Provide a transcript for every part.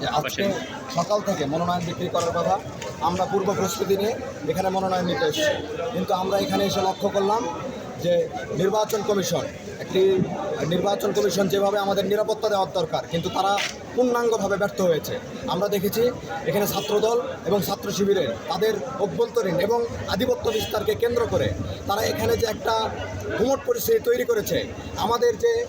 যে আজকে সকাল থেকে মনোনয়ন বিক্রি করার কথা আমরা পূর্ব প্রস্তুতি নিয়ে এখানে মনোনয়ন নিতে এসেছি। কিন্তু আমরা এখানে এসে লক্ষ্য করলাম যে নির্বাচন কমিশন একটি নির্বাচন কমিশন যেভাবে আমাদের নিরাপত্তা দেওয়ার দরকার কিন্তু তারা পূর্ণাঙ্গভাবে ব্যর্থ হয়েছে। আমরা দেখেছি এখানে ছাত্রদল এবং ছাত্র শিবিরের তাদের অভ্যন্তরীণ এবং আধিপত্য বিস্তারকে কেন্দ্র করে তারা এখানে যে একটা ঘুমট পরিস্থিতি তৈরি করেছে। আমাদের যে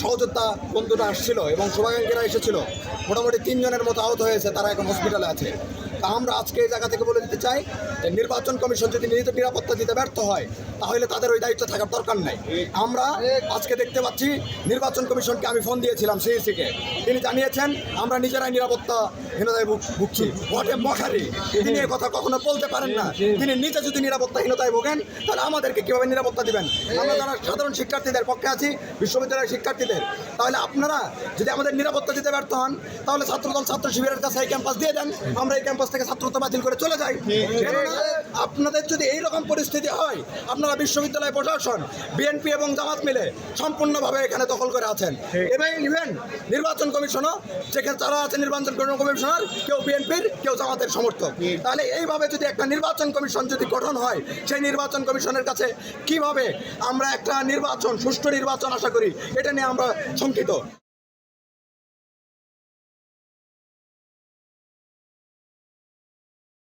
সহযোদ্ধা বন্ধুরা আসছিল এবং শুভাকাঙ্ক্ষীরা এসেছিল, মোটামুটি তিনজনের মতো আহত হয়েছে, তারা এখন হসপিটালে আছে। তা আমরা আজকে এই জায়গা থেকে বলে দিতে চাই যে, নির্বাচন কমিশন যদি নিজেদের নিরাপত্তা দিতে ব্যর্থ হয়, তাহলে তাদের ওই দায়িত্ব থাকার দরকার নাই। আমরা আজকে দেখতে পাচ্ছি, নির্বাচন কমিশনকে আমি ফোন দিয়েছিলাম সিইসিকে। তিনি জানিয়েছেন, আমরা নিজেরাই নিরাপত্তাহীনতায় ভুগ- ভুগছি। হোয়াট মশারি তিনি এ কথা কখনো বলতে পারেন না। তিনি নিজে যদি নিরাপত্তাহীনতায় ভোগেন, তাহলে আমাদেরকে কীভাবে নিরাপত্তা দিবেন? আমরা যারা সাধারণ শিক্ষার্থীদের পক্ষে আছি বিশ্ববিদ্যালয়ের শিক্ষার্থীদের তাহলে আপনারা যদি আমাদের নিরাপত্তা দিতে ব্যর্থ হন তাহলে ছাত্রদল ছাত্র শিবিরের কাছে এই ক্যাম্পাস দিয়ে দেন। আমরা এই ক্যাম্পাস থেকে ছাত্রত্ব বাতিল করে চলে যাই। আপনাদের যদি এই রকম পরিস্থিতি হয় আপনারা বিশ্ববিদ্যালয় প্রশাসন বিএনপি এবং জামাত মিলে সম্পূর্ণভাবে এখানে দখল করে আছেন। এবং ইভেন নির্বাচন কমিশনও যেখানে যারা আছে নির্বাচন কমিশনার কেউ বিএনপির কেউ জামাতের সমর্থক। তাহলে এইভাবে যদি একটা নির্বাচন কমিশন যদি গঠন হয় সেই নির্বাচন কমিশনের কাছে কীভাবে আমরা একটা নির্বাচন সুষ্ঠু নির্বাচন আশা করি এটা নিয়ে আমরা শঙ্কিত।